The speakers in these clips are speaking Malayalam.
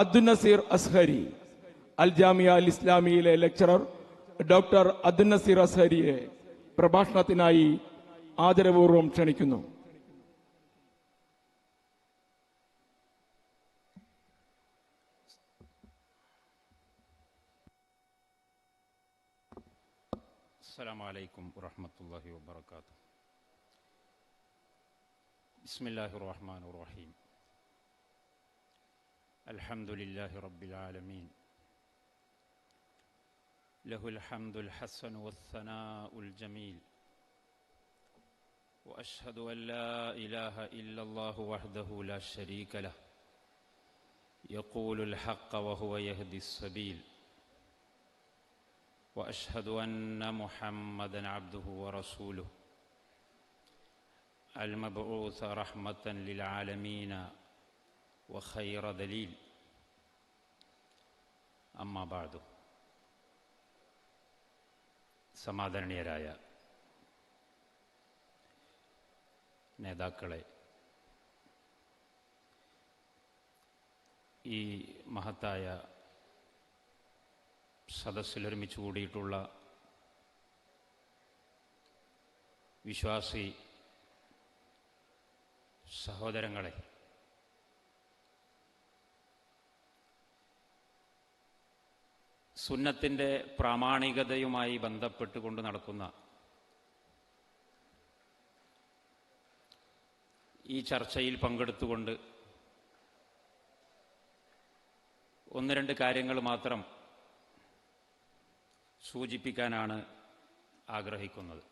അബ്ദുൽ നസീർ അസ്ഹരി അൽ ജാമിയ അൽ ഇസ്ലാമിയിലെ ലെക്ചറർ ഡോക്ടർ അബ്ദുൽ നസീർ അസ്ഹരിയെ പ്രഭാഷണത്തിനായി ആദരപൂർവ്വം ക്ഷണിക്കുന്നു السلام عليكم ورحمة الله وبركاته بسم الله الرحمن الرحيم الحمد لله رب العالمين. له الحمد الحسن والثناء الجميل. وأشهد أن لا إله إلا الله وحده لا شريك له. يقول الحق وهو يهدي السبيل. وأشهد أن محمدا عبده ورسوله. المبعوث رحمة للعالمين. وخير دليل اما بعد സമാദരണീയരായ നേതാക്കളെ ഈ മഹത്തായ സദസ്സിൽ ഒരുമിച്ച് കൂടിയിട്ടുള്ള വിശ്വാസി സഹോദരങ്ങളെ സുന്നത്തിന്റെ പ്രാമാണികതയുമായി ബന്ധപ്പെട്ടുകൊണ്ട് നടക്കുന്ന ഈ ചർച്ചയിൽ പങ്കെടുത്തുകൊണ്ട് ഒന്ന് രണ്ട് കാര്യങ്ങൾ മാത്രം സൂചിപ്പിക്കാനാണ് ആഗ്രഹിക്കുന്നത്.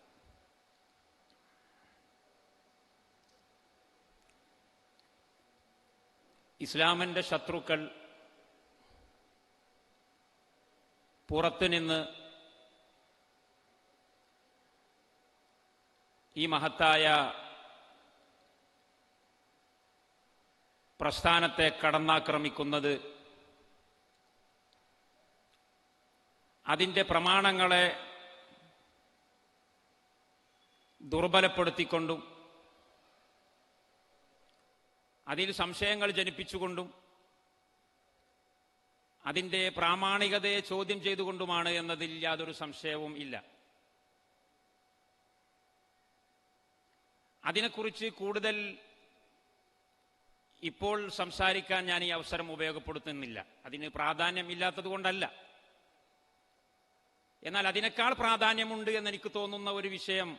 ഇസ്ലാമിന്റെ ശത്രുക്കൾ പുറത്തുനിന്ന് ഈ മഹത്തായ പ്രസ്ഥാനത്തെ കടന്നാക്രമിക്കുന്നത് അതിന്റെ പ്രമാണങ്ങളെ ദുർബലപ്പെടുത്തിക്കൊണ്ടും അതിൽ സംശയങ്ങൾ ജനിപ്പിച്ചുകൊണ്ടും അതിന്റെ പ്രാമാണികതയെ ചോദ്യം ചെയ്തുകൊണ്ടുമാണ് എന്നതിൽ യാതൊരു സംശയവും ഇല്ല. അതിനെക്കുറിച്ച് കൂടുതൽ ഇപ്പോൾ സംസാരിക്കാൻ ഞാൻ ഈ അവസരം ഉപയോഗപ്പെടുത്തുന്നില്ല. അതിന് പ്രാധാന്യമില്ലാത്തത് കൊണ്ടല്ല. എന്നാൽ അതിനേക്കാൾ പ്രാധാന്യമുണ്ട് എന്നെനിക്ക് തോന്നുന്ന ഒരു വിഷയം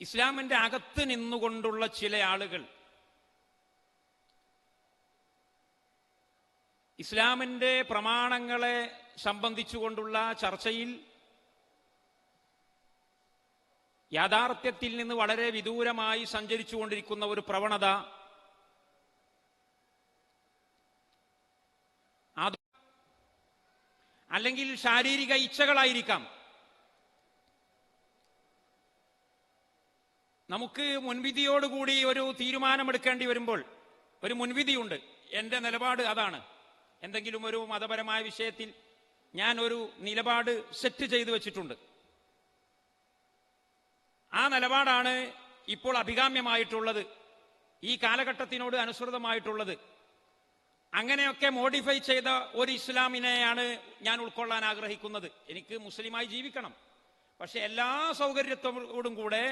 ഇസ്ലാമിന്റെ അകത്ത് നിന്നുകൊണ്ടുള്ള ചില ആളുകൾ ഇസ്ലാമിന്റെ പ്രമാണങ്ങളെ സംബന്ധിച്ചുകൊണ്ടുള്ള ചർച്ചയിൽ യാഥാർത്ഥ്യത്തിൽ നിന്ന് വളരെ വിദൂരമായി സഞ്ചരിച്ചുകൊണ്ടിരിക്കുന്ന ഒരു പ്രവണത അല്ലെങ്കിൽ ശാരീരിക ഇച്ഛകളായിരിക്കാം. നമുക്ക് മുൻവിധിയോടുകൂടി ഒരു തീരുമാനമെടുക്കേണ്ടി വരുമ്പോൾ ഒരു മുൻവിധിയുണ്ട്. എന്റെ നിലപാട് അതാണ്. എന്തെങ്കിലും ഒരു മതപരമായ വിഷയത്തിൽ ഞാൻ ഒരു നിലപാട് സെറ്റ് ചെയ്തു വെച്ചിട്ടുണ്ട്. ആ നിലപാടാണ് ഇപ്പോൾ അഭികാമ്യമായിട്ടുള്ളത്. ഈ കാലഘട്ടത്തിനോട് അനുസൃതമായിട്ടുള്ളത്. അങ്ങനെയൊക്കെ മോഡിഫൈ ചെയ്ത ഒരു ഇസ്ലാമിനെയാണ് ഞാൻ ഉൾക്കൊള്ളാൻ ആഗ്രഹിക്കുന്നത്. എനിക്ക് മുസ്ലിമായി ജീവിക്കണം. പക്ഷെ എല്ലാ സൗകര്യത്തോടും കൂടെ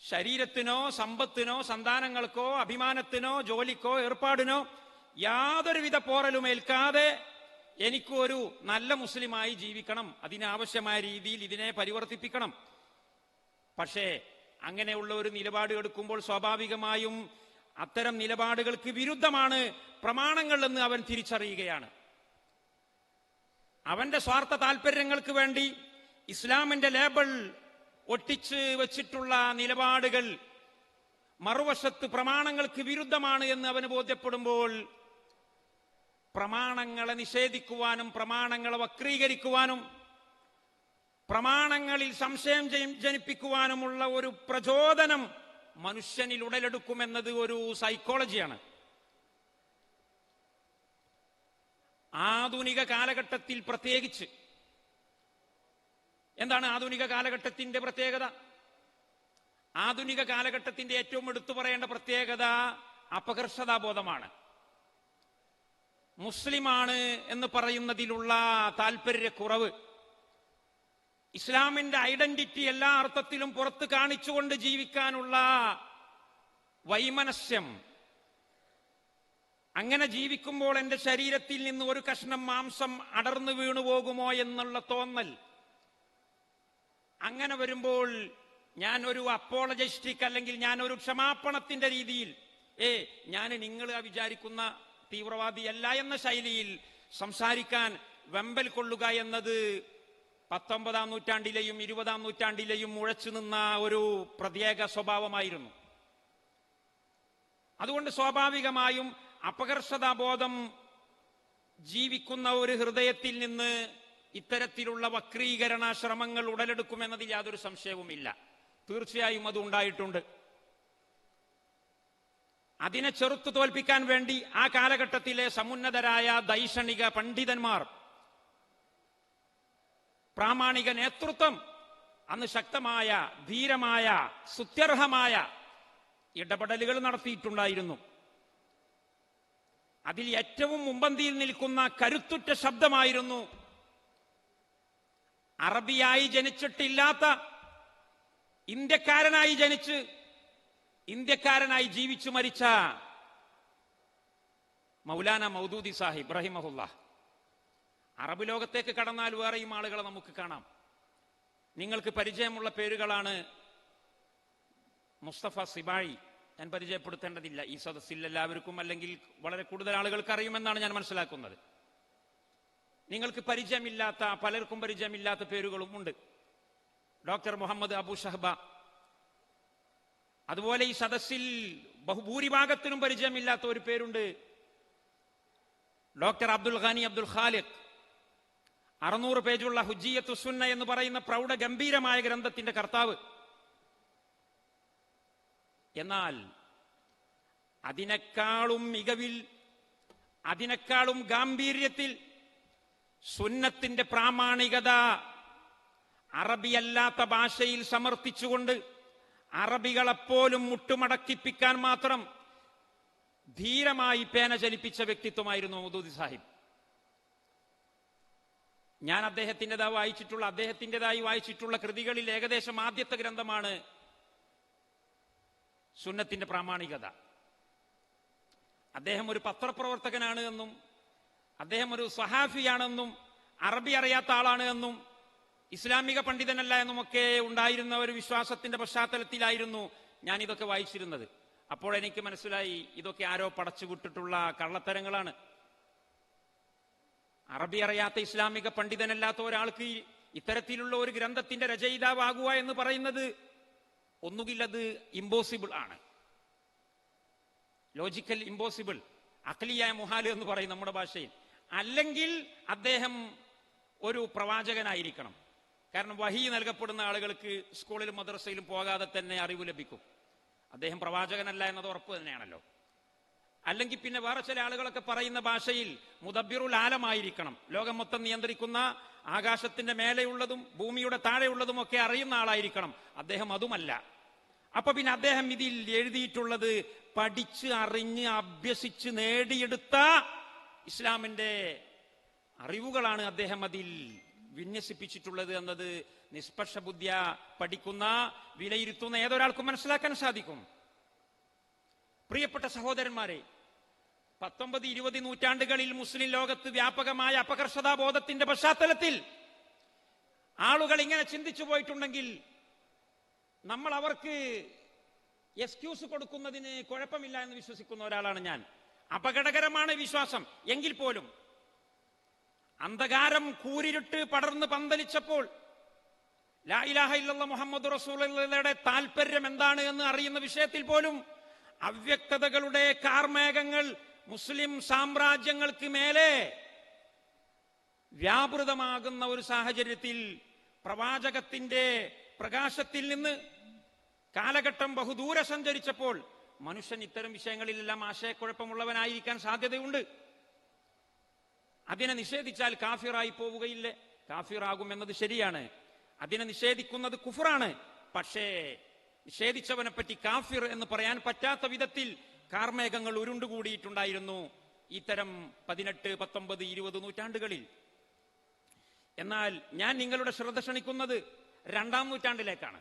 ശരീരത്തിനോ സമ്പത്തിനോ സന്താനങ്ങൾക്കോ അഭിമാനത്തിനോ ജോലിക്കോ ഏർപ്പാടിനോ യാതൊരുവിധ പോറലും ഏൽക്കാതെ എനിക്കൊരു നല്ല മുസ്ലിമായി ജീവിക്കണം. അതിനാവശ്യമായ രീതിയിൽ ഇതിനെ പരിവർത്തിപ്പിക്കണം. പക്ഷേ അങ്ങനെയുള്ള ഒരു നിലപാട് എടുക്കുമ്പോൾ സ്വാഭാവികമായും അത്തരം നിലപാടുകൾക്ക് വിരുദ്ധമാണ് പ്രമാണങ്ങൾ എന്ന് അവൻ തിരിച്ചറിയുകയാണ്. അവന്റെ സ്വാർത്ഥ താല്പര്യങ്ങൾക്ക് വേണ്ടി ഇസ്ലാമിന്റെ ലേബൽ ഒട്ടിച്ച് വെച്ചിട്ടുള്ള നിലപാടുകൾ മറുവശത്ത് പ്രമാണങ്ങൾക്ക് വിരുദ്ധമാണ് എന്ന് അവന് ബോധ്യപ്പെടുമ്പോൾ പ്രമാണങ്ങളെ നിഷേധിക്കുവാനും പ്രമാണങ്ങളെ വക്രീകരിക്കുവാനും പ്രമാണങ്ങളിൽ സംശയം ജനിപ്പിക്കുവാനുമുള്ള ഒരു പ്രചോദനം മനുഷ്യനിൽ ഉടലെടുക്കുമെന്നത് ഒരു സൈക്കോളജിയാണ്. ആധുനിക കാലഘട്ടത്തിൽ പ്രത്യേകിച്ച്. എന്താണ് ആധുനിക കാലഘട്ടത്തിന്റെ പ്രത്യേകത? ആധുനിക കാലഘട്ടത്തിന്റെ ഏറ്റവും എടുത്തു പറയേണ്ട പ്രത്യേകത അപകർഷതാബോധമാണ്. മുസ്ലിമാണ് എന്ന് പറയുന്നതിലുള്ള താല്പര്യക്കുറവ് ഇസ്ലാമിന്റെ ഐഡന്റിറ്റി എല്ലാ അർത്ഥത്തിലും പുറത്ത് കാണിച്ചുകൊണ്ട് ജീവിക്കാനുള്ള വൈമനസ്യം. അങ്ങനെ ജീവിക്കുമ്പോൾ എന്റെ ശരീരത്തിൽ നിന്ന് ഒരു കഷ്ണം മാംസം അടർന്നു വീണു പോകുമോ എന്നുള്ള തോന്നൽ. അങ്ങനെ വരുമ്പോൾ ഞാൻ ഒരു അപ്പോളജിസ്റ്റിക് അല്ലെങ്കിൽ ഞാൻ ഒരു ക്ഷമാപണത്തിന്റെ രീതിയിൽ ഏ ഞാൻ നിങ്ങൾ വിചാരിക്കുന്ന തീവ്രവാദിയല്ല എന്ന ശൈലിയിൽ സംസാരിക്കാൻ വെമ്പൽ കൊള്ളുക എന്നത് പത്തൊമ്പതാം നൂറ്റാണ്ടിലെയും ഇരുപതാം നൂറ്റാണ്ടിലെയും മുഴച്ചു നിന്ന ഒരു പ്രത്യേക സ്വഭാവമായിരുന്നു. അതുകൊണ്ട് സ്വാഭാവികമായും അപകർഷതാബോധം ജീവിക്കുന്ന ഒരു ഹൃദയത്തിൽ നിന്ന് ഇത്തരത്തിലുള്ള വക്രീകരണ ശ്രമങ്ങൾ ഉടലെടുക്കുമെന്നതിൽ യാതൊരു സംശയവുമില്ല. തീർച്ചയായും അത് ഉണ്ടായിട്ടുണ്ട്. അതിനെ ചെറുത്തു തോൽപ്പിക്കാൻ വേണ്ടി ആ കാലഘട്ടത്തിലെ സമുന്നതരായ ദൈക്ഷണിക പണ്ഡിതന്മാർ പ്രാമാണിക നേതൃത്വം അന്ന് ശക്തമായ ധീരമായ സുത്യർഹമായ ഇടപെടലുകൾ നടത്തിയിട്ടുണ്ടായിരുന്നു. അതിൽ ഏറ്റവും മുമ്പന്തിയിൽ നിൽക്കുന്ന കരുത്തുറ്റ ശബ്ദമായിരുന്നു അറബിയായി ജനിച്ചിട്ടില്ലാത്ത ഇന്ത്യക്കാരനായി ജനിച്ച് ഇന്ത്യക്കാരനായി ജീവിച്ചു മരിച്ച മൗലാന മൗദൂദി സാഹിബ് റഹിമഹുല്ല. അറബ് ലോകത്തേക്ക് കടന്നാൽ വേറെയും ആളുകളെ നമുക്ക് കാണാം. നിങ്ങൾക്ക് പരിചയമുള്ള പേരുകളാണ് മുസ്തഫ സിബായി. ഞാൻ പരിചയപ്പെടുത്തേണ്ടതില്ല. ഈ സദസ്സിൽ എല്ലാവർക്കും അല്ലെങ്കിൽ വളരെ കൂടുതൽ ആളുകൾക്ക് അറിയുമെന്നാണ് ഞാൻ മനസ്സിലാക്കുന്നത്. നിങ്ങൾക്ക് പരിചയമില്ലാത്ത പലർക്കും പരിചയമില്ലാത്ത പേരുകളും ഉണ്ട്. ഡോക്ടർ മുഹമ്മദ് അബു ഷഹബ അതുപോലെ ഈ സദസ്സിൽ ബഹുഭൂരിഭാഗത്തിനും പരിചയമില്ലാത്ത ഒരു പേരുണ്ട്. ഡോക്ടർ അബ്ദുൽ ഖാനി അബ്ദുൽ ഖാലിഖ്. അറുന്നൂറ് പേജുള്ള ഹുജിയത്തു സുന്ന എന്ന് പറയുന്ന പ്രൗഢ ഗംഭീരമായ ഗ്രന്ഥത്തിന്റെ കർത്താവ്. എന്നാൽ അതിനേക്കാളും മികവിൽ അതിനേക്കാളും ഗാംഭീര്യത്തിൽ സുന്നത്തിന്റെ പ്രാമാണികത അറബിയല്ലാത്ത ഭാഷയിൽ സമർത്ഥിച്ചുകൊണ്ട് അറബികളെപ്പോലും മുട്ടുമടക്കിപ്പിക്കാൻ മാത്രം ധീരമായി പേന ചലിപ്പിച്ച വ്യക്തിത്വമായിരുന്നു മൗദൂദി സാഹിബ്. ഞാൻ അദ്ദേഹത്തിന്റെതായി വായിച്ചിട്ടുള്ള അദ്ദേഹത്തിന്റെതായി വായിച്ചിട്ടുള്ള കൃതികളിൽ ഏകദേശം ആദ്യത്തെ ഗ്രന്ഥമാണ് സുന്നത്തിന്റെ പ്രാമാണികത. അദ്ദേഹം ഒരു പത്രപ്രവർത്തകനാണ് എന്നും അദ്ദേഹം ഒരു സഹാഫിയാണെന്നും അറബി അറിയാത്ത ആളാണ് എന്നും ഇസ്ലാമിക പണ്ഡിതനല്ല എന്നുമൊക്കെ ഉണ്ടായിരുന്ന ഒരു വിശ്വാസത്തിന്റെ പശ്ചാത്തലത്തിലായിരുന്നു ഞാൻ ഇതൊക്കെ വായിച്ചിരുന്നത്. അപ്പോൾ എനിക്ക് മനസ്സിലായി ഇതൊക്കെ ആരോ പടച്ചുവിട്ടിട്ടുള്ള കള്ളത്തരങ്ങളാണ്. അറബി അറിയാത്ത ഇസ്ലാമിക പണ്ഡിതനല്ലാത്ത ഒരാൾക്ക് ഇത്തരത്തിലുള്ള ഒരു ഗ്രന്ഥത്തിന്റെ രചയിതാവാകുക എന്ന് പറയുന്നത് ഒന്നുകിൽ അത് ഇമ്പോസിബിൾ ആണ്. ലോജിക്കൽ ഇമ്പോസിബിൾ അഖലിയായ മുഹാൽ എന്ന് പറയും നമ്മുടെ ഭാഷയിൽ. അല്ലെങ്കിൽ അദ്ദേഹം ഒരു പ്രവാചകനായിരിക്കണം. കാരണം വഹി നൽകപ്പെടുന്ന ആളുകൾക്ക് സ്കൂളിലും മദ്രസയിലും പോകാതെ തന്നെ അറിവ് ലഭിക്കും. അദ്ദേഹം പ്രവാചകനല്ല എന്നത് ഉറപ്പ് തന്നെയാണല്ലോ. അല്ലെങ്കിൽ പിന്നെ വേറെ ചില ആളുകളൊക്കെ പറയുന്ന ഭാഷയിൽ മുദബിറുൽ ആലമായിരിക്കണം ലോകം മൊത്തം നിയന്ത്രിക്കുന്ന ആകാശത്തിന്റെ മേലെയുള്ളതും ഭൂമിയുടെ താഴെയുള്ളതും ഒക്കെ അറിയുന്ന ആളായിരിക്കണം. അദ്ദേഹം അതുമല്ല. അപ്പൊ പിന്നെ അദ്ദേഹം ഇതിൽ എഴുതിയിട്ടുള്ളത് പഠിച്ച് അറിഞ്ഞ് അഭ്യസിച്ച് നേടിയെടുത്ത ഇസ്ലാമിന്റെ അറിവുകളാണ് അദ്ദേഹം അതിൽ വിന്യസിപ്പിച്ചിട്ടുള്ളത് എന്നത് നിഷ്പക്ഷ ബുദ്ധിയ പഠിക്കുന്ന വിലയിരുത്തുന്ന ഏതൊരാൾക്കും മനസ്സിലാക്കാൻ സാധിക്കും. പ്രിയപ്പെട്ട സഹോദരന്മാരെ പത്തൊമ്പത് ഇരുപത് നൂറ്റാണ്ടുകളിൽ മുസ്ലിം ലോകത്ത് വ്യാപകമായ അപകർഷതാബോധത്തിന്റെ പശ്ചാത്തലത്തിൽ ആളുകൾ ഇങ്ങനെ ചിന്തിച്ചു പോയിട്ടുണ്ടെങ്കിൽ നമ്മൾ അവർക്ക് എക്സ്ക്യൂസ് കൊടുക്കുന്നതിന് കുഴപ്പമില്ല എന്ന് വിശ്വസിക്കുന്ന ഒരാളാണ് ഞാൻ. അപകടകരമാണ് വിശ്വാസം. എങ്കിൽ പോലും അന്ധകാരം കൂരിരുട്ട് പടർന്ന് പന്തലിച്ചപ്പോൾ ലാ ഇലാഹ മുഹമ്മദ് റസൂലയുടെ താല്പര്യം എന്താണ് എന്ന് അറിയുന്ന വിഷയത്തിൽ പോലും അവ്യക്തതകളുടെ കാർമേഘങ്ങൾ മുസ്ലിം സാമ്രാജ്യങ്ങൾക്ക് മേലെ വ്യാപൃതമാകുന്ന ഒരു സാഹചര്യത്തിൽ പ്രവാചകത്തിന്റെ പ്രകാശത്തിൽ നിന്ന് കാലഘട്ടം ബഹുദൂരെ സഞ്ചരിച്ചപ്പോൾ മനുഷ്യൻ ഇത്തരം വിഷയങ്ങളിലെല്ലാം ആശയക്കുഴപ്പമുള്ളവനായിരിക്കാൻ സാധ്യതയുണ്ട്. അതിനെ നിഷേധിച്ചാൽ കാഫിറായി പോവുകയില്ലേ. കാഫിറാകും എന്നത് ശരിയാണ്. അതിനെ നിഷേധിക്കുന്നത് കുഫറാണ്. പക്ഷേ നിഷേധിച്ചവനെ പറ്റി കാഫിർ എന്ന് പറയാൻ പറ്റാത്ത വിധത്തിൽ കാർമേഘങ്ങൾ ഉരുണ്ടുകൂടിയിട്ടുണ്ടായിരുന്നു ഇത്തരം പതിനെട്ട് പത്തൊമ്പത് ഇരുപത് നൂറ്റാണ്ടുകളിൽ. എന്നാൽ ഞാൻ നിങ്ങളുടെ ശ്രദ്ധ ക്ഷണിക്കുന്നത് രണ്ടാം നൂറ്റാണ്ടിലേക്കാണ്.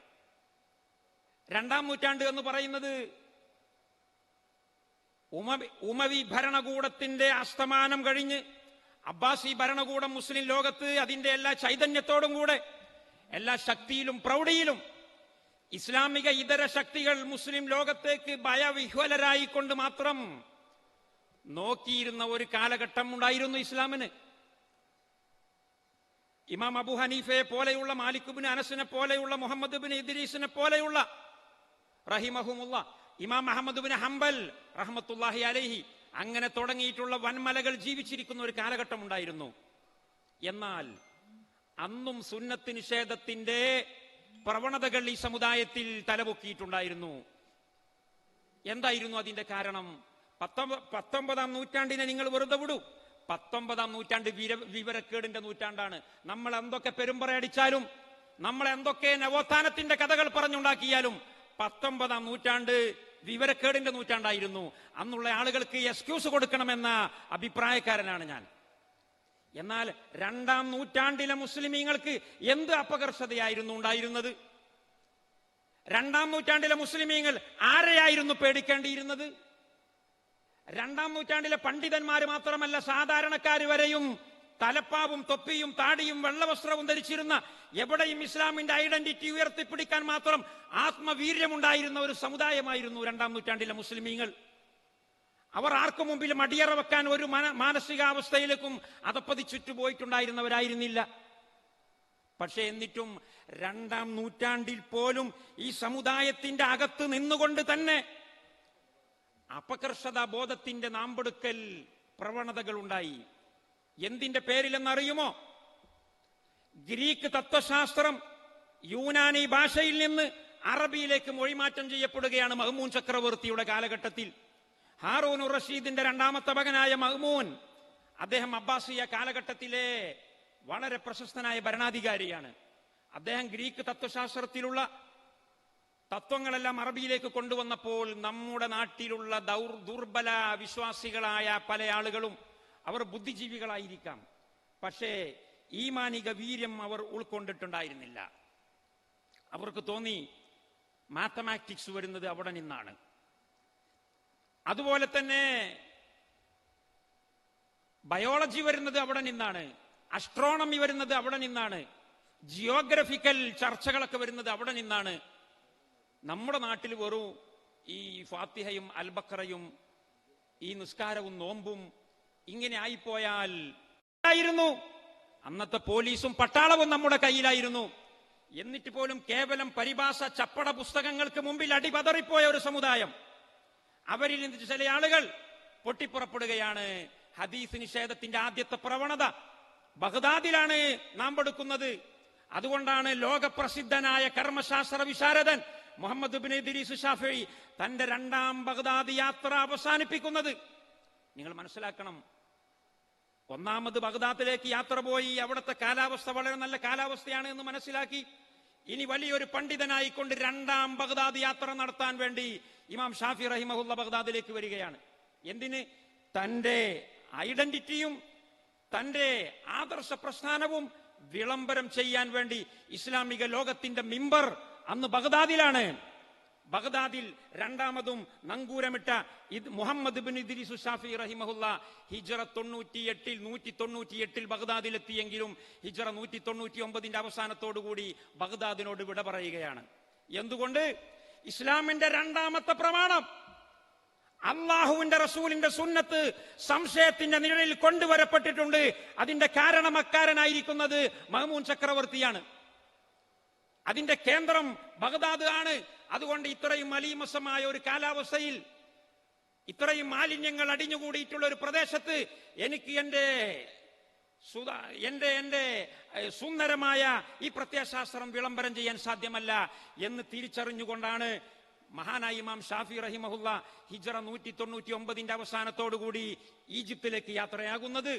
രണ്ടാം നൂറ്റാണ്ട് എന്ന് പറയുന്നത് ഉമവി ഉമവി ഭരണകൂടത്തിന്റെ അസ്തമാനം കഴിഞ്ഞ് അബ്ബാസി ഭരണകൂടം മുസ്ലിം ലോകത്ത് അതിന്റെ എല്ലാ ചൈതന്യത്തോടും കൂടെ എല്ലാ ശക്തിയിലും പ്രൗഢിയിലും ഇസ്ലാമിക ഇതര ശക്തികൾ മുസ്ലിം ലോകത്തേക്ക് ഭയവിഹ്വലരായിക്കൊണ്ട് മാത്രം നോക്കിയിരുന്ന ഒരു കാലഘട്ടം ഉണ്ടായിരുന്നു ഇസ്ലാമിന്. ഇമാം അബു ഹനീഫയെ പോലെയുള്ള മാലിക്കുബിന് അനസിനെ പോലെയുള്ള മുഹമ്മദ് ബിൻ ഇദ്രീസിനെ പോലെയുള്ള റഹിമഹുമുള്ള ഇമാം അഹമ്മദ് ബിൻ ഹംബൽ റഹ്മത്തുല്ലാഹി അലൈഹി അങ്ങനെ തുടങ്ങിയിട്ടുള്ള വൻമലകൾ ജീവിച്ചിരിക്കുന്ന ഒരു കാലഘട്ടം ഉണ്ടായിരുന്നു. എന്നാൽ അന്നും സുന്നത്ത് നിഷേധത്തിന്റെ പ്രവണതകൾ ഈ സമുദായത്തിൽ തലപൊക്കിയിട്ടുണ്ടായിരുന്നു. എന്തായിരുന്നു അതിന്റെ കാരണം? പത്തൊമ്പ- പത്തൊമ്പതാം നൂറ്റാണ്ടിനെ നിങ്ങൾ വെറുതെ വിടൂ. പത്തൊമ്പതാം നൂറ്റാണ്ട് വിര വിവരക്കേടിന്റെ നൂറ്റാണ്ടാണ്. നമ്മൾ എന്തൊക്കെ പെരുമ്പറയടിച്ചാലും നമ്മൾ എന്തൊക്കെ നവോത്ഥാനത്തിന്റെ കഥകൾ പറഞ്ഞുണ്ടാക്കിയാലും പത്തൊമ്പതാം നൂറ്റാണ്ട് വിവരക്കേടിന്റെ നൂറ്റാണ്ടായിരുന്നു. അന്നുള്ള ആളുകൾക്ക് എക്സ്ക്യൂസ് കൊടുക്കണമെന്ന അഭിപ്രായക്കാരനാണ് ഞാൻ. എന്നാൽ രണ്ടാം നൂറ്റാണ്ടിലെ മുസ്ലിമീങ്ങൾക്ക് എന്ത് അപകർഷതയായിരുന്നു ഉണ്ടായിരുന്നത്? രണ്ടാം നൂറ്റാണ്ടിലെ മുസ്ലിമീങ്ങൾ ആരെയായിരുന്നു പേടിക്കേണ്ടിയിരുന്നത്? രണ്ടാം നൂറ്റാണ്ടിലെ പണ്ഡിതന്മാർ മാത്രമല്ല സാധാരണക്കാർ വരെയും തലപ്പാവും തൊപ്പിയും താടിയും വെള്ളവസ്ത്രവും ധരിച്ചിരുന്ന എവിടെയും ഇസ്ലാമിന്റെ ഐഡന്റിറ്റി ഉയർത്തിപ്പിടിക്കാൻ മാത്രം ആത്മവീര്യമുണ്ടായിരുന്ന ഒരു സമുദായമായിരുന്നു രണ്ടാം നൂറ്റാണ്ടിലെ മുസ്ലിമീങ്ങൾ. അവർ ആർക്കു മുമ്പിൽ മടിയറ വെക്കാൻ ഒരു മന- മാനസികാവസ്ഥയിലേക്കും അതപ്പതിച്ചുറ്റു പോയിട്ടുണ്ടായിരുന്നവരായിരുന്നില്ല പക്ഷെ എന്നിട്ടും രണ്ടാം നൂറ്റാണ്ടിൽ പോലും ഈ സമുദായത്തിന്റെ അകത്ത് നിന്നുകൊണ്ട് തന്നെ അപകർഷതാ ബോധത്തിന്റെ നാമ്പെടുക്കൽ പ്രവണതകൾ ഉണ്ടായി എന്തിന്റെ പേരിലെന്നറിയുമോ? ഗ്രീക്ക് തത്വശാസ്ത്രം യൂനാനി ഭാഷയിൽ നിന്ന് അറബിയിലേക്ക് മൊഴിമാറ്റം ചെയ്യപ്പെടുകയാണ് മഹ്മൂൻ ചക്രവർത്തിയുടെ കാലഘട്ടത്തിൽ. ഹാറൂൻ റഷീദിന്റെ രണ്ടാമത്തെ മകനായ മഹ്മൂൻ അദ്ദേഹം അബ്ബാസിയ കാലഘട്ടത്തിലെ വളരെ പ്രശസ്തനായ ഭരണാധികാരിയാണ്. അദ്ദേഹം ഗ്രീക്ക് തത്വശാസ്ത്രത്തിലുള്ള തത്വങ്ങളെല്ലാം അറബിയിലേക്ക് കൊണ്ടുവന്നപ്പോൾ നമ്മുടെ നാട്ടിലുള്ള ദൗർ ദുർബല വിശ്വാസികളായ പല ആളുകളും അവർ ബുദ്ധിജീവികളായിരിക്കാം. പക്ഷേ ഈമാനിക വീര്യം അവർ ഉൾക്കൊണ്ടിട്ടുണ്ടായിരുന്നില്ല. അവർക്ക് തോന്നി മാത്തമാറ്റിക്സ് വരുന്നത് അവിടെ നിന്നാണ്. അതുപോലെ തന്നെ ബയോളജി വരുന്നത് അവിടെ നിന്നാണ്. അസ്ട്രോണമി വരുന്നത് അവിടെ നിന്നാണ്. ജിയോഗ്രഫിക്കൽ ചർച്ചകളൊക്കെ വരുന്നത് അവിടെ നിന്നാണ്. നമ്മുടെ നാട്ടിൽ വെറും ഈ ഫാത്തിഹയും അൽബക്കറയും ഈ നിസ്കാരവും നോമ്പും ഇങ്ങനെ ആയിപ്പോയാൽ ആയിരുന്നു. അന്നത്തെ പോലീസും പട്ടാളവും നമ്മുടെ കയ്യിലായിരുന്നു. എന്നിട്ട് പോലും കേവലം പരിഭാഷ ചപ്പട പുസ്തകങ്ങൾക്ക് മുമ്പിൽ അടിപതറിപ്പോയ ഒരു സമുദായം. അവരിൽ നിന്ന് ചില ആളുകൾ പൊട്ടിപ്പുറപ്പെടുകയാണ്. ഹദീസ് നിഷേധത്തിന്റെ ആദ്യത്തെ പ്രവണത. ബഗ്ദാദിലാണ് നാം പഠിക്കുന്നത് അതുകൊണ്ടാണ് ലോകപ്രസിദ്ധനായ കർമ്മശാസ്ത്ര വിശാരദൻ മുഹമ്മദ് ഷാഫി തന്റെ രണ്ടാം ബഗ്ദാദ് യാത്ര അവസാനിപ്പിക്കുന്നത്. നിങ്ങൾ മനസ്സിലാക്കണം ഒന്നാമത് ബഗ്ദാദിലേക്ക് യാത്ര പോയി. അവിടുത്തെ കാലാവസ്ഥ വളരെ നല്ല കാലാവസ്ഥയാണ് എന്ന് മനസ്സിലാക്കി. ഇനി വലിയൊരു പണ്ഡിതനായിക്കൊണ്ട് രണ്ടാം ബഗ്ദാദ് യാത്ര നടത്താൻ വേണ്ടി ഇമാം ഷാഫി റഹിമഹുല്ല ബഗ്ദാദിലേക്ക് വരികയാണ്. എന്തിന്? തന്റെ ഐഡന്റിറ്റിയും തന്റെ ആദർശ പ്രസ്ഥാനവും വിളംബരം ചെയ്യാൻ വേണ്ടി ഇസ്ലാമിക ലോകത്തിന്റെ മിമ്പർ അന്ന് ബഗ്ദാദിലാണ്. ബഗ്ദാദിൽ രണ്ടാമതും നങ്കൂരമിട്ട ഇത് മുഹമ്മദ് ബിൻ ഇദ്രീസ് ഷാഫി റഹിമഹുല്ല ഹിജറ തൊണ്ണൂറ്റി എട്ടിൽ നൂറ്റി തൊണ്ണൂറ്റി എട്ടിൽ ബഗ്ദാദിലെത്തിയെങ്കിലും ഹിജറ നൂറ്റി തൊണ്ണൂറ്റി ഒമ്പതിന്റെ അവസാനത്തോടുകൂടി ബഗ്ദാദിനോട് വിട പറയുകയാണ്. എന്തുകൊണ്ട്? ഇസ്ലാമിന്റെ രണ്ടാമത്തെ പ്രമാണം. അള്ളാഹുവിന്റെ റസൂലിന്റെ സുന്നത്ത് സംശയത്തിന്റെ നിഴലിൽ കൊണ്ടുവരപ്പെട്ടിട്ടുണ്ട്. അതിന്റെ കാരണമക്കാരനായിരിക്കുന്നത് മഹമൂൻ ചക്രവർത്തിയാണ്. അതിന്റെ കേന്ദ്രം ബഗ്ദാദ് ആണ്. അതുകൊണ്ട് ഇത്രയും അലീമസമായ ഒരു കാലാവസ്ഥയിൽ ഇത്രയും മാലിന്യങ്ങൾ അടിഞ്ഞുകൂടിയിട്ടുള്ള ഒരു പ്രദേശത്ത് എനിക്ക് എന്റെ എന്റെ എന്റെ സുന്ദരമായ ഈ പ്രത്യയശാസ്ത്രം വിളംബരം ചെയ്യാൻ സാധ്യമല്ല എന്ന് തിരിച്ചറിഞ്ഞുകൊണ്ടാണ് മഹാനായ ഇമാം ഷാഫി റഹിമഹുല്ല ഹിജറ നൂറ്റി തൊണ്ണൂറ്റി ഒമ്പതിന്റെ അവസാനത്തോടുകൂടി ഈജിപ്തിലേക്ക് യാത്രയാകുന്നത്.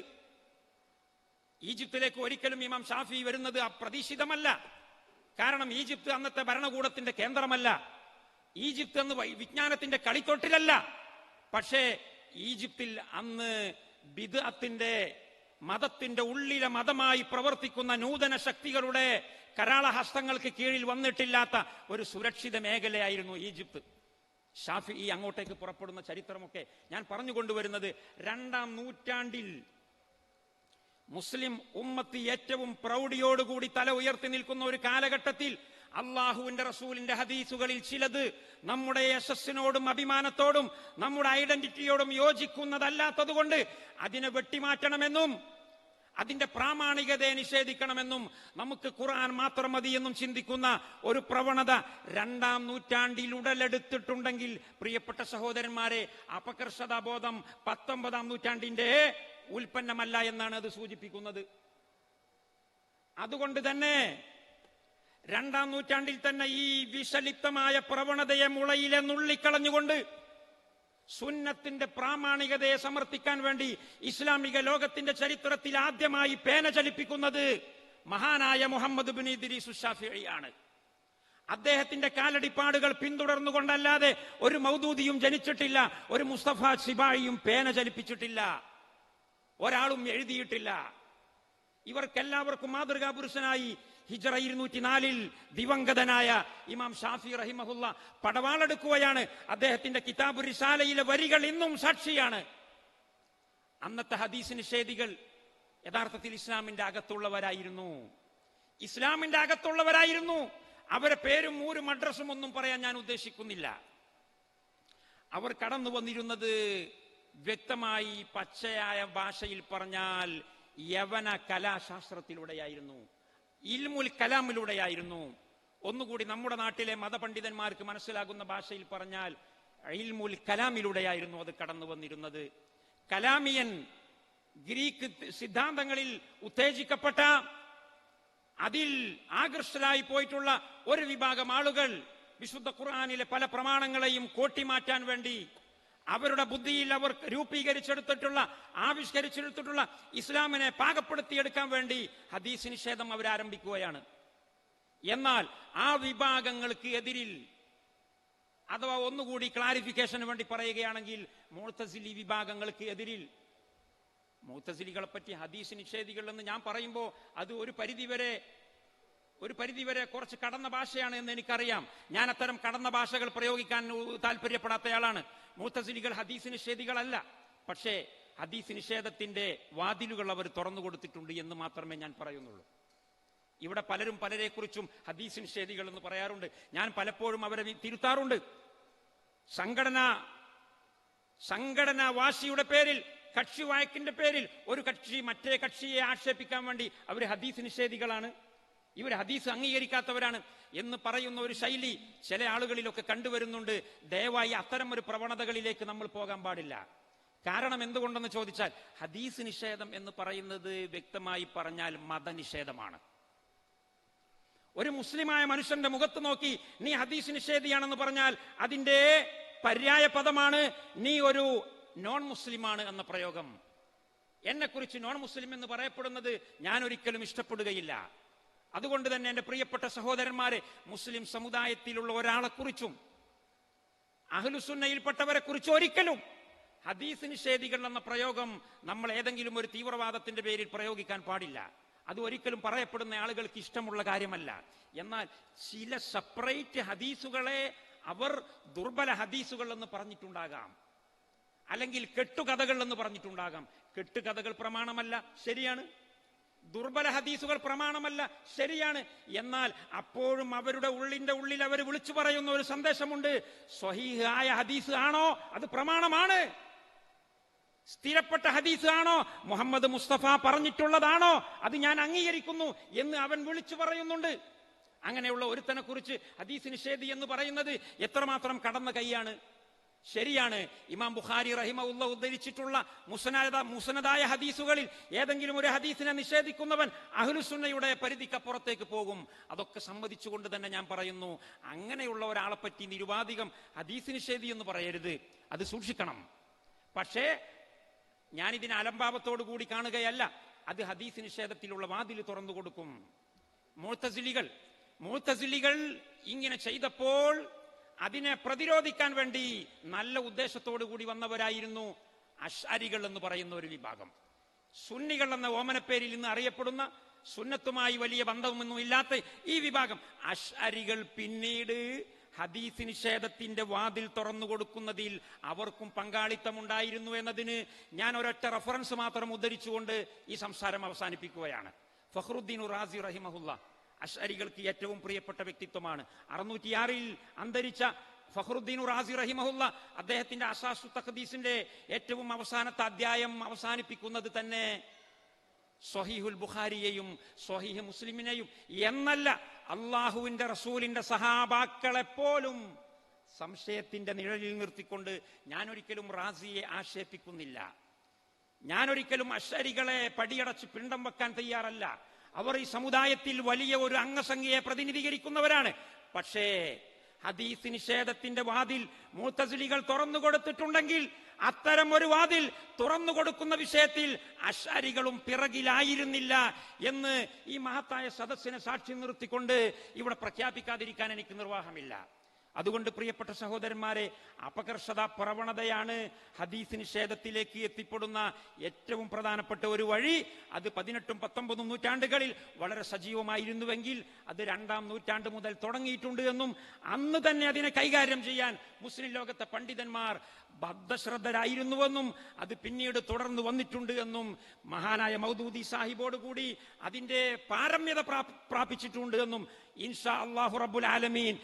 ഈജിപ്തിലേക്ക് ഒരിക്കലും ഇമാം ഷാഫി വരുന്നത് അപ്രതീക്ഷിതമല്ല. കാരണം ഈജിപ്ത് അന്നത്തെ ഭരണകൂടത്തിന്റെ കേന്ദ്രമല്ല. ഈജിപ്ത് എന്ന് വിജ്ഞാനത്തിന്റെ കളിത്തൊട്ടിലല്ല. പക്ഷേ ഈജിപ്തിൽ അന്ന് ബിദ്അത്തിന്റെ മതത്തിന്റെ ഉള്ളിലെ മതമായി പ്രവർത്തിക്കുന്ന നൂതന ശക്തികളുടെ കരാളഹസ്തങ്ങൾക്ക് കീഴിൽ വന്നിട്ടില്ലാത്ത ഒരു സുരക്ഷിത മേഖലയായിരുന്നു ഈജിപ്ത്. ഷാഫി ഈ അങ്ങോട്ടേക്ക് പുറപ്പെടുന്ന ചരിത്രമൊക്കെ ഞാൻ പറഞ്ഞുകൊണ്ടുവരുന്നത് രണ്ടാം നൂറ്റാണ്ടിൽ മുസ്ലിം ഉമ്മത്ത് ഏറ്റവും പ്രൗഢിയോടുകൂടി തല ഉയർത്തി നിൽക്കുന്ന ഒരു കാലഘട്ടത്തിൽ അള്ളാഹുവിന്റെ റസൂലിന്റെ ഹദീസുകളിൽ ചിലത് നമ്മുടെ യശസ്സിനോടും അഭിമാനത്തോടും നമ്മുടെ ഐഡന്റിറ്റിയോടും യോജിക്കുന്നതല്ലാത്തതുകൊണ്ട് അതിനെ വെട്ടിമാറ്റണമെന്നും അതിന്റെ പ്രാമാണികതയെ നിഷേധിക്കണമെന്നും നമുക്ക് ഖുർആൻ മാത്രം മതിയെന്നും ചിന്തിക്കുന്ന ഒരു പ്രവണത രണ്ടാം നൂറ്റാണ്ടിൽ ഉടലെടുത്തിട്ടുണ്ടെങ്കിൽ പ്രിയപ്പെട്ട സഹോദരന്മാരെ അപകർഷതാബോധം പത്തൊമ്പതാം നൂറ്റാണ്ടിന്റെ ഉൽപ്പന്നമല്ല എന്നാണ് അത് സൂചിപ്പിക്കുന്നത്. അതുകൊണ്ട് തന്നെ രണ്ടാം നൂറ്റാണ്ടിൽ തന്നെ ഈ വിഷലിപ്തമായ പ്രവണതയെ മുളയിലെ നുള്ളിക്കളഞ്ഞുകൊണ്ട് സുന്നത്തിന്റെ പ്രാമാണികതയെ സമർത്ഥിക്കാൻ വേണ്ടി ഇസ്ലാമിക ലോകത്തിന്റെ ചരിത്രത്തിൽ ആദ്യമായി പേന ചലിപ്പിക്കുന്നത് മഹാനായ മുഹമ്മദ് ബിൻ ഇദ്രീസ് ഷാഫിയാണ് അദ്ദേഹത്തിന്റെ കാലടിപ്പാടുകൾ പിന്തുടർന്നുകൊണ്ടല്ലാതെ ഒരു മൗദൂദിയും ജനിച്ചിട്ടില്ല ഒരു മുസ്തഫ സിബായിയും പേന ചലിപ്പിച്ചിട്ടില്ല. ഒരാളും എഴുതിയിട്ടില്ല. ഇവർക്കെല്ലാവർക്കും മാതൃകാ പുരുഷനായി ഹിജറ ഇരുന്നൂറ്റി നാലിൽ ദിവംഗതനായ ഇമാം ഷാഫി റഹിമഹുല്ല പടവാളെടുക്കുകയാണ്. അദ്ദേഹത്തിന്റെ കിതാബ് വരികൾ ഇന്നും സാക്ഷിയാണ്. അന്നത്തെ ഹദീസ് നിഷേധികൾ യഥാർത്ഥത്തിൽ ഇസ്ലാമിന്റെ അകത്തുള്ളവരായിരുന്നു. ഇസ്ലാമിന്റെ അകത്തുള്ളവരായിരുന്നു. അവരെ പേരും ഊരും അഡ്രസ്സും ഒന്നും പറയാൻ ഞാൻ ഉദ്ദേശിക്കുന്നില്ല. അവർ കടന്നു വന്നിരുന്നത് വ്യക്തമായി പച്ചയായ ഭാഷയിൽ പറഞ്ഞാൽ യവന കലാശാസ്ത്രത്തിലൂടെയായിരുന്നു ഇൽമുൽ കലാമിലൂടെയായിരുന്നു. ഒന്നുകൂടി നമ്മുടെ നാട്ടിലെ മതപണ്ഡിതന്മാർക്ക് മനസ്സിലാകുന്ന ഭാഷയിൽ പറഞ്ഞാൽ ഇൽമുൽ കലാമിലൂടെയായിരുന്നു അത് കടന്നു വന്നിരുന്നത്. കലാമിയൻ ഗ്രീക്ക് സിദ്ധാന്തങ്ങളിൽ ഉത്തേജിക്കപ്പെട്ട അതിൽ ആകൃഷ്ടരായി പോയിട്ടുള്ള ഒരു വിഭാഗം ആളുകൾ വിശുദ്ധ ഖുർആാനിലെ പല പ്രമാണങ്ങളെയും കോട്ടിമാറ്റാൻ വേണ്ടി അവരുടെ ബുദ്ധിയിൽ അവർ രൂപീകരിച്ചെടുത്തിട്ടുള്ള ആവിഷ്കരിച്ചെടുത്തിട്ടുള്ള ഇസ്ലാമിനെ പാകപ്പെടുത്തിയെടുക്കാൻ വേണ്ടി ഹദീസ് നിഷേധം അവരാരംഭിക്കുകയാണ്. എന്നാൽ ആ വിഭാഗങ്ങൾക്ക് എതിരിൽ അഥവാ ഒന്നുകൂടി ക്ലാരിഫിക്കേഷന് വേണ്ടി പറയുകയാണെങ്കിൽ മൂത്തസിലി വിഭാഗങ്ങൾക്ക് എതിരിൽ. മൂത്തസിലികളെ പറ്റി ഹദീസ് നിഷേധികൾ എന്ന് ഞാൻ പറയുമ്പോൾ അത് ഒരു പരിധിവരെ ഒരു പരിധിവരെ കുറച്ച് കടന്ന ഭാഷയാണ് എന്ന് എനിക്കറിയാം. ഞാൻ അത്തരം കടന്ന ഭാഷകൾ പ്രയോഗിക്കാൻ താല്പര്യപ്പെടാത്തയാളാണ്. മൂത്തസിലികൾ ഹദീസ് നിഷേധികളല്ല പക്ഷേ ഹദീസ് നിഷേധത്തിന്റെ വാതിലുകൾ അവർ തുറന്നു കൊടുത്തിട്ടുണ്ട് എന്ന് മാത്രമേ ഞാൻ പറയുന്നുള്ളൂ. ഇവിടെ പലരും പലരെക്കുറിച്ചും ഹദീസ് നിഷേധികൾ എന്ന് പറയാറുണ്ട്. ഞാൻ പലപ്പോഴും അവരെ തിരുത്താറുണ്ട്. സംഘടന സംഘടന വാശിയുടെ പേരിൽ കക്ഷി വായക്കിന്റെ പേരിൽ ഒരു കക്ഷി മറ്റേ കക്ഷിയെ ആക്ഷേപിക്കാൻ വേണ്ടി അവർ ഹദീസ് നിഷേധികളാണ്. ഇവർ ഹദീസ് അംഗീകരിക്കാത്തവരാണ് എന്ന് പറയുന്ന ഒരു ശൈലി ചില ആളുകളിലൊക്കെ കണ്ടുവരുന്നുണ്ട്. ദയവായി അത്തരം ഒരു പ്രവണതകളിലേക്ക് നമ്മൾ പോകാൻ പാടില്ല. കാരണം എന്തുകൊണ്ടെന്ന് ചോദിച്ചാൽ ഹദീസ് നിഷേധം എന്ന് പറയുന്നത് വ്യക്തമായി പറഞ്ഞാൽ മതനിഷേധമാണ്. ഒരു മുസ്ലിമായ മനുഷ്യന്റെ മുഖത്ത് നോക്കി നീ ഹദീസ് നിഷേധിയാണെന്ന് പറഞ്ഞാൽ അതിന്റെ പര്യായ പദമാണ് നീ ഒരു നോൺ മുസ്ലിമാണ് എന്ന പ്രയോഗം. എന്നെക്കുറിച്ച് നോൺ മുസ്ലിം എന്ന് പറയപ്പെടുന്നത് ഞാൻ ഒരിക്കലും ഇഷ്ടപ്പെടുകയില്ല. അതുകൊണ്ട് തന്നെ എന്റെ പ്രിയപ്പെട്ട സഹോദരന്മാരെ മുസ്ലിം സമുദായത്തിലുള്ള ഒരാളെക്കുറിച്ചും അഹ്ലുസുന്നയിൽപ്പെട്ടവരെ കുറിച്ച് ഒരിക്കലും ഹദീസ് നിഷേധികൾ എന്ന പ്രയോഗം നമ്മൾ ഏതെങ്കിലും ഒരു തീവ്രവാദത്തിന്റെ പേരിൽ പ്രയോഗിക്കാൻ പാടില്ല. അത് ഒരിക്കലും പറയപ്പെടുന്ന ആളുകൾക്ക് ഇഷ്ടമുള്ള കാര്യമല്ല. എന്നാൽ ചില സെപ്പറേറ്റ് ഹദീസുകളെ അവർ ദുർബല ഹദീസുകൾ എന്ന് പറഞ്ഞിട്ടുണ്ടാകാം. അല്ലെങ്കിൽ കെട്ടുകഥകൾ എന്ന് പറഞ്ഞിട്ടുണ്ടാകാം. കെട്ടുകഥകൾ പ്രമാണമല്ല. ശരിയാണ്? ദുർബല ഹദീസുകൾ പ്രമാണമല്ല ശരിയാണ്. എന്നാൽ അപ്പോഴും അവരുടെ ഉള്ളിന്റെ ഉള്ളിൽ അവർ വിളിച്ചു പറയുന്ന ഒരു സന്ദേശമുണ്ട്. സ്വഹീഹായ ഹദീസ് ആണോ? അത് പ്രമാണമാണ്. സ്ഥിരപ്പെട്ട ഹദീസ് ആണോ? മുഹമ്മദ് മുസ്തഫ പറഞ്ഞിട്ടുള്ളതാണോ? അത് ഞാൻ അംഗീകരിക്കുന്നു എന്ന് അവൻ വിളിച്ചു പറയുന്നുണ്ട്. അങ്ങനെയുള്ള ഒരുത്തനെ കുറിച്ച് ഹദീസ് നിഷേധി എന്ന് പറയുന്നത് എത്രമാത്രം കടന്ന കൈയാണ്. ശരിയാണ്. ഇമാം ബുഖാരി റഹിമ ഉദ്ധരിച്ചിട്ടുള്ള മുസനദ മുസനദായ ഹദീസുകളിൽ ഏതെങ്കിലും ഒരു ഹദീസിനെ നിഷേധിക്കുന്നവൻ അഹ്ലുസുന്നയുടെ പരിധിക്കപ്പുറത്തേക്ക് പോകും. അതൊക്കെ സമ്മതിച്ചുകൊണ്ട് തന്നെ ഞാൻ പറയുന്നു അങ്ങനെയുള്ള ഒരാളെ പറ്റി നിരുപാധികം ഹദീസ് നിഷേധി എന്ന് പറയരുത്. അത് സൂക്ഷിക്കണം. പക്ഷേ ഞാനിതിന് അലംഭാവത്തോടു കൂടി കാണുകയല്ല. അത് ഹദീസ് നിഷേധത്തിലുള്ള വാതിൽ തുറന്നു കൊടുക്കും മൂത്തസിലികൾ മൂത്തസിലികൾ ഇങ്ങനെ ചെയ്തപ്പോൾ അതിനെ പ്രതിരോധിക്കാൻ വേണ്ടി നല്ല ഉദ്ദേശത്തോടു കൂടി വന്നവരായിരുന്നു അഷാരികൾ എന്ന് പറയുന്ന ഒരു വിഭാഗം. സുന്നികൾ എന്ന ഓമനപ്പേരിൽ ഇന്ന് അറിയപ്പെടുന്ന സുന്നത്തുമായി വലിയ ബന്ധമൊന്നും ഇല്ലാത്ത ഈ വിഭാഗം. അഷാരികൾ പിന്നീട് ഹദീസ് നിഷേധത്തിന്റെ വാതിൽ തുറന്നു കൊടുക്കുന്നതിൽ അവർക്കും പങ്കാളിത്തമുണ്ടായിരുന്നു എന്നതിന് ഞാൻ ഒരൊറ്റ റഫറൻസ് മാത്രം ഉദ്ധരിച്ചുകൊണ്ട് ഈ സംസാരം അവസാനിപ്പിക്കുകയാണ്. ഫഹ്റുദ്ദീൻ റാസി റഹിമഹുല്ല അഷരികൾക്ക് ഏറ്റവും പ്രിയപ്പെട്ട വ്യക്തിത്വമാണ്. അറുന്നൂറ്റിയാറിൽ അന്തരിച്ച ഫഹറുദ്ദീൻ റാസി റഹിമഹുള്ള അദ്ദേഹത്തിന്റെ അസാസു തഖദീസിന്റെ ഏറ്റവും അവസാനത്തെ അധ്യായം അവസാനിപ്പിക്കുന്നത് തന്നെ സൊഹീഹുൽ ബുഖാരിയെയും സൊഹീഹ് മുസ്ലിമിനെയും എന്നല്ല അള്ളാഹുവിന്റെ റസൂലിന്റെ സഹാബാക്കളെപ്പോലും സംശയത്തിന്റെ നിഴലിൽ നിർത്തിക്കൊണ്ട് ഞാൻ ഒരിക്കലും റാസിയെ ആക്ഷേപിക്കുന്നില്ല. ഞാനൊരിക്കലും അശരികളെ പടിയടച്ച് പിണ്ടം വെക്കാൻ തയ്യാറല്ല. അവർ ഈ സമുദായത്തിൽ വലിയ ഒരു അംഗസംഖ്യയെ പ്രതിനിധീകരിക്കുന്നവരാണ്. പക്ഷേ ഹദീസ് നിഷേധത്തിന്റെ വാതിൽ മൂത്തസിലികൾ തുറന്നു കൊടുത്തിട്ടുണ്ടെങ്കിൽ അത്തരം ഒരു വാതിൽ തുറന്നു കൊടുക്കുന്ന വിഷയത്തിൽ അഷാരികളും പിറകിലായിരുന്നില്ല എന്ന് ഈ മഹത്തായ സദസ്സിനെ സാക്ഷി നിർത്തിക്കൊണ്ട് ഇവിടെ പ്രഖ്യാപിക്കാതിരിക്കാൻ എനിക്ക് നിർവാഹമില്ല. അതുകൊണ്ട് പ്രിയപ്പെട്ട സഹോദരന്മാരെ അപകർഷത പ്രവണതയാണ് ഹദീസ് നിഷേധത്തിലേക്ക് എത്തിപ്പെടുന്ന ഏറ്റവും പ്രധാനപ്പെട്ട ഒരു വഴി. അത് പതിനെട്ടും പത്തൊമ്പതും നൂറ്റാണ്ടുകളിൽ വളരെ സജീവമായിരുന്നുവെങ്കിൽ അത് രണ്ടാം നൂറ്റാണ്ട് മുതൽ തുടങ്ങിയിട്ടുണ്ട് എന്നും അന്ന് തന്നെ അതിനെ കൈകാര്യം ചെയ്യാൻ മുസ്ലിം ലോകത്തെ പണ്ഡിതന്മാർ ബദ്ധശ്രദ്ധരായിരുന്നുവെന്നും അത് പിന്നീട് തുടർന്ന് വന്നിട്ടുണ്ട് എന്നും മഹാനായ മൗദൂദി സാഹിബോട് കൂടി അതിന്റെ പാരമ്യത പ്രാപിച്ചിട്ടുണ്ട് എന്നും ഇൻഷാ അള്ളാഹു റബുൽ ആലമീൻ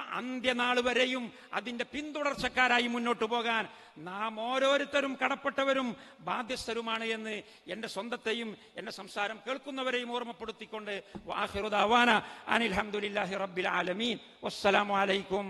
അന്ത്യനാൾ വരെയും അതിന്റെ പിന്തുടർച്ചക്കാരായി മുന്നോട്ട് പോകാൻ നാം ഓരോരുത്തരും കടപ്പെട്ടവരും ബാധ്യസ്ഥരുമാണ് എന്ന് എന്റെ സ്വന്തത്തെയും എന്റെ സംസാരം കേൾക്കുന്നവരെയും ഓർമ്മപ്പെടുത്തിക്കൊണ്ട് വാഹിറുദാവാന അനിൽ ഹംദുലില്ലാഹി റബ്ബിൽ ആലമീൻ. വസ്സലാമു അലൈക്കും.